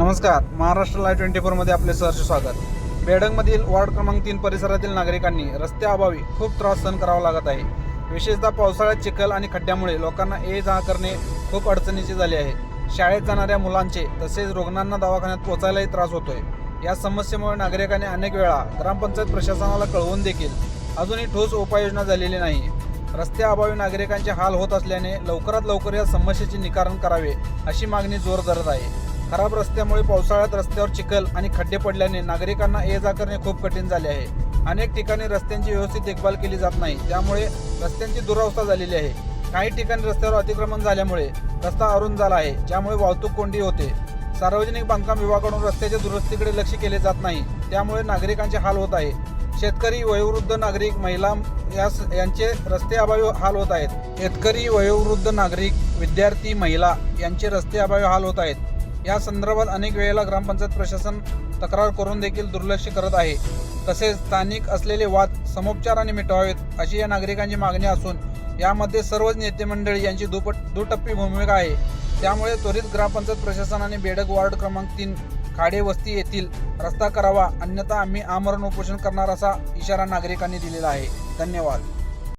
नमस्कार Maharashtra live twenty फोरमध्ये आपले सहर्ष स्वागत. बेडंगमधील वार्ड क्रमांक तीन परिसरातील नागरिकांनी रस्त्याअभावी खूप त्रास सहन करावा लागत आहे. विशेषतः पावसाळ्यात चिखल आणि खड्ड्यामुळे लोकांना ये जा करणे खूप अडचणीचे झाले आहे. शाळेत जाणाऱ्या मुलांचे तसेच रुग्णांना दवाखान्यात पोचायलाही त्रास होतोय. या समस्येमुळे नागरिकांनी अनेक वेळा ग्रामपंचायत प्रशासनाला कळवून देखील अजूनही ठोस उपाययोजना झालेली नाही. रस्त्याअभावी नागरिकांचे हाल होत असल्याने लवकरात लवकर या समस्येचे निकारण करावे अशी मागणी जोर धरत आहे. खराब रस्त्यामुळे पावसाळ्यात रस्त्यावर चिखल आणि खड्डे पडल्याने नागरिकांना ये जा करणे खूप कठीण झाले आहे. अनेक ठिकाणी रस्त्यांची व्यवस्थित देखभाल केली जात नाही. त्यामुळे रस्त्यांची दुरावस्था झालेली आहे. काही ठिकाणी रस्त्यावर अतिक्रमण झाल्यामुळे रस्ता अरुंद झाला आहे. ज्यामुळे वाहतूक कोंडी होते. सार्वजनिक बांधकाम विभागाकडून रस्त्याच्या दुरुस्तीकडे लक्ष केले जात नाही. त्यामुळे नागरिकांचे हाल होत आहे. शेतकरी वयोवृद्ध नागरिक महिला यास यांचे रस्ते अभावी हाल होत आहेत. शेतकरी वयोवृद्ध नागरिक विद्यार्थी महिला यांचे रस्ते अभावी हाल होत आहेत. या संदर्भात अनेक वेळेला ग्रामपंचायत प्रशासन तक्रार करून देखील दुर्लक्ष करत आहे. तसेच स्थानिक असलेले वाद समोपचाराने मिटवावेत अशी या नागरिकांची मागणी असून यामध्ये सर्वच नेते मंडळी यांची दुपट दुटप्पी भूमिका आहे. त्यामुळे त्वरित ग्रामपंचायत प्रशासनाने बेडक वार्ड क्रमांक तीन खाडे वस्ती येथील रस्ता करावा अन्यथा आम्ही आमरण उपोषण करणार असा इशारा नागरिकांनी दिलेला आहे. धन्यवाद.